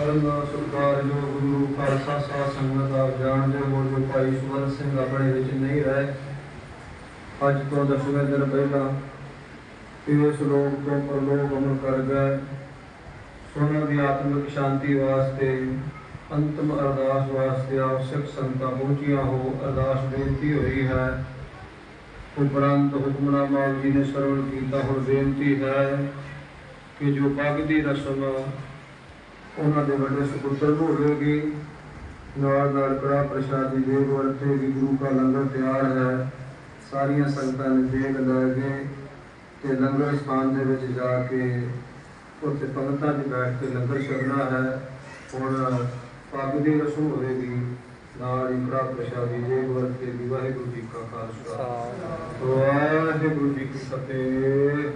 ਕਰਨਾ ਸਰਕਾਰ ਜੋ ਗੁਰੂ ਖਾਲਸਾ ਸਾਧ ਸੰਗਤ ਆਪ ਜਾਣਦੇ ਹੋ ਜੋ ਭਾਈ ਸੁਵਰਨ ਸਿੰਘ ਆਪਣੇ ਵਿੱਚ ਨਹੀਂ ਰਹੇ, ਅੱਜ ਤੋਂ ਦਸਵੇਂ ਦਿਨ ਪਹਿਲਾਂ ਇਸ ਲੋਕ ਤੋਂ ਪਰਲੋਕ ਅਮਰ ਕਰ ਗਏ। ਸੋਨਾ ਦੀ ਆਤਮਿਕ ਸ਼ਾਂਤੀ ਵਾਸਤੇ, ਅੰਤਮ ਅਰਦਾਸ ਵਾਸਤੇ ਆਵਸ਼ਕ ਸੰਗਤਾਂ ਪਹੁੰਚੀਆਂ ਹੋ, ਅਰਦਾਸ ਬੇਨਤੀ ਹੋਈ ਹੈ। ਉਪਰੰਤ ਹੁਕਮਨਾਮਾ ਜੀ ਨੇ ਸਰਵਣ ਕੀਤਾ, ਹੁਣ ਬੇਨਤੀ ਹੈ ਕਿ ਜੋ ਪੱਗ ਦੀ ਰਸਮ ਉਹਨਾਂ ਦੇ ਵੱਡੇ ਸੁਪੁੱਤਰ ਨੂੰ ਹੋਵੇਗੀ ਨਾਲ ਨਾਲ ਕੜਾ ਪ੍ਰਸ਼ਾਦੀ ਦੇ ਵਰਤੇ ਵੀ ਗੁਰੂ ਦਾ ਲੰਗਰ ਤਿਆਰ ਹੈ। ਸਾਰੀਆਂ ਸੰਗਤਾਂ ਨੇ ਦੇਖ ਲੈ ਕੇ ਤੇ ਲੰਗਰ ਸਥਾਨ ਦੇ ਵਿੱਚ ਜਾ ਕੇ ਉੱਥੇ ਪੰਗਤਾਂ 'ਚ ਬੈਠ ਕੇ ਲੰਗਰ ਛਕਣਾ ਹੈ। ਹੁਣ ਪੱਗ ਦੀ ਰਸਮ ਹੋਵੇਗੀ ਨਾਲ ਹੀ ਕੜਾ ਪ੍ਰਸ਼ਾਦੀ ਦੇ ਵਰਤੇ ਵੀ ਵਾਹਿਗੁਰੂ ਜੀ ਕਾ ਖਾਲਸਾ। ਵਾਹਿਗੁਰੂ ਜੀ ਕੀ ਫਤਿਹ।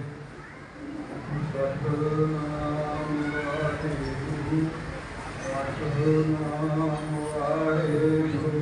ਸਤਨਾਮ ਵਾਹਿਗੁਰੂ ਸਤਨਾਮ ਵਾਹਿਗੁਰੂ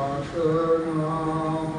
Shanam.